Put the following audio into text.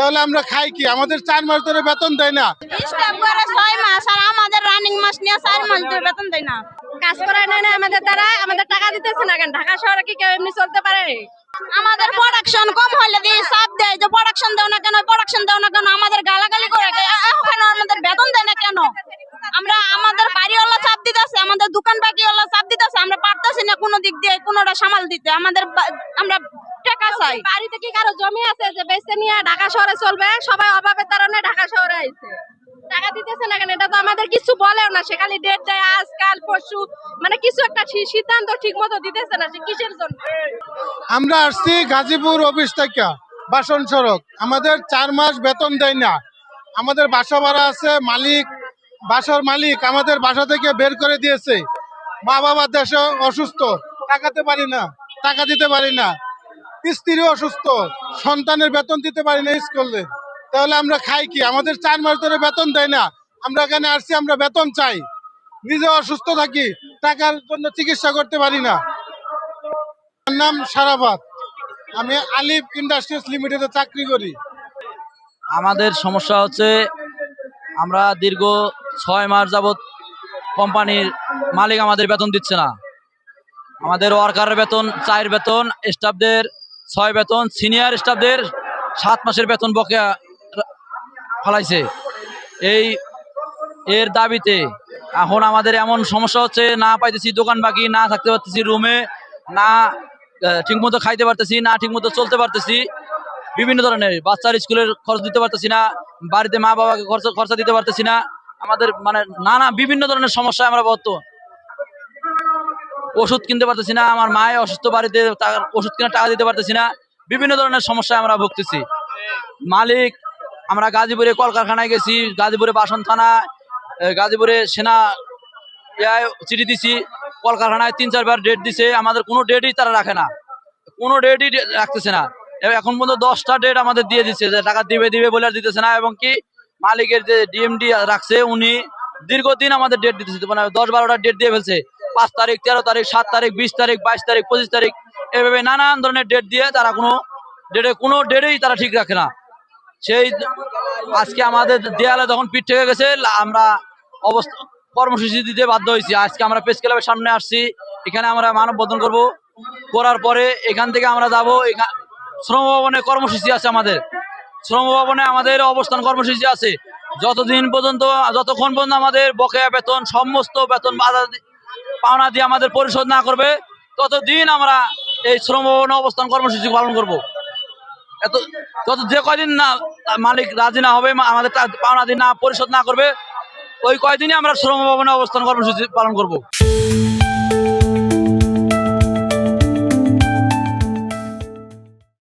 তাহলে আমরা খাই কি? আমাদের চার মাস ধরে বেতন দেয় না। আমাদের কাজ করায় না আমাদের দ্বারা, আমাদের টাকা দিতেছে না কেন? ঢাকা শহরে কি কেউ এমনি চলতে পারে? আমাদের প্রোডাকশন কম হলে দিয়ে দেয় যে প্রোডাকশন দাও না কেন প্রোডাকশন দাও না কেন, আমাদের গালাগালি করে ওখানে আমাদের বেতন দেয় না কেন? আমরা আমাদের বাড়িওয়ালা চাপ দিতেছে, আমাদের দোকান বাকিওয়ালা চাপ দিতেছে, আমরা পারতেছি না কোনো দিক দিয়ে কোনোটা সামাল দিতে। আমাদের আমরা টাকা চাই। বাড়িতে কি কারও জমি আছে যে বেচে নিয়ে ঢাকা শহরে চলবে? সবাই অভাবের কারণে ঢাকা শহরে আইছে। টাকা দিতেছে না কেন? এটা তো আমাদের কিছু বলেও না। সে খালি ডেট দেয় আজ কাল পরশু। মানে কিছু একটা সিদ্ধান্ত ঠিক মতো দিতেছে না সে কিসের জন্য। আমরা আসছি গাজীপুর অফিস থেকে। বাসন সড়ক। আমাদের চার মাস বেতন দেয় না। আমাদের বাসা ভাড়া আছে মালিক বাসার মালিক আমাদের বাসা থেকে বের করে দিয়েছে। মা বাবা দেশে অসুস্থ। টাকাতে পারি না। টাকা দিতে পারি না। স্ত্রী অসুস্থ, সন্তানের বেতন দিতে পারি না স্কুলে তাহলে আমরা খাই কি? আমাদের চার মাস ধরে বেতন দেয় না। আমরা এখানে আসছি, আমরা বেতন চাই। নিজে অসুস্থ থাকি, টাকার জন্য চিকিৎসা করতে পারি না। আমার নাম সারাবাদ আমি আলিফ ইন্ডাস্ট্রিজ লিমিটেডে চাকরি করি। আমাদের সমস্যা হচ্ছে, আমরা দীর্ঘ ছয় মাস যাবৎ কোম্পানির মালিক আমাদের বেতন দিচ্ছে না। আমাদের ওয়ার্কারের বেতন, চায়ের বেতন স্টাফদের ছয় বেতন সিনিয়র স্টাফদের সাত মাসের বেতন বকেয়া ফেলাইছে। এই, এর দাবিতে এখন আমাদের এমন সমস্যা হচ্ছে, না পাইতেছি দোকান বাকি, না থাকতে পারতেছি রুমে, না ঠিকমতো খাইতে পারতেছি, না ঠিকমতো চলতে পারতেছি। বিভিন্ন ধরনের বাচ্চার স্কুলের খরচ দিতে পারতেছি না, বাড়িতে মা বাবাকে খরচ, খরচা দিতে পারতেছি না। আমাদের মানে নানা বিভিন্ন ধরনের সমস্যায় আমরা বর্ত ওষুধ কিনতে পারতেছি না, আমার মায়ের অসুস্থ বাড়িতে তার ওষুধ কিনে টাকা দিতে পারতেছি না, বিভিন্ন ধরনের সমস্যায় আমরা ভুগতেছি। মালিক, আমরা গাজীপুরে কলকারখানায় গেছি, গাজীপুরে বাসন থানা গাজীপুরে সেনা চিঠি দিছি, কলকারখানায় তিন চারবার ডেট দিছে, আমাদের কোনো ডেটই তারা রাখে না। কোনো ডেটই রাখতেছে না। এখন পর্যন্ত দশটা ডেট আমাদের দিয়ে দিচ্ছে যে টাকা দিবে দিবে বলে আর দিতেছে না, এবং কি মালিকের যে ডিএমডি রাখছে, উনি দীর্ঘদিন আমাদের ডেট দিতেছে মানে দশ বারোটা ডেট দিয়ে ফেলছে। পাঁচ তারিখ, তেরো তারিখ, সাত তারিখ, বিশ তারিখ, বাইশ তারিখ, পঁচিশ তারিখ, এভাবে নানান ধরনের ডেট দিয়ে তারা কোনো ডেটে কোনো ডেটেই তারা ঠিক রাখে না। সেই আজকে আমাদের দেয়ালে যখন পিঠ থেকে গেছে, আমরা অবস্থা কর্মসূচি দিতে বাধ্য হয়েছি। আজকে আমরা প্রেস ক্লাবের সামনে আসছি, এখানে আমরা মানববন্ধন করব। করার পরে এখান থেকে আমরা যাব শ্রম ভবনে কর্মসূচি আছে আমাদের। শ্রম ভবনে আমাদের অবস্থান কর্মসূচি আছে। যতদিন পর্যন্ত, যতক্ষণ পর্যন্ত আমাদের বকেয়া বেতন, সমস্ত বেতন বাধা পাওনা দিয়ে আমাদের পরিশোধ না করবে, ততদিন আমরা এই শ্রম অবস্থান কর্মসূচি পালন করব। এত, যত যে কয়দিন না মালিক রাজি না হবে আমাদের পাওনা দিয়ে না পরিশোধ না করবে, ওই কয়দিনই আমরা শ্রম ভবনে অবস্থান কর্মসূচি পালন করব।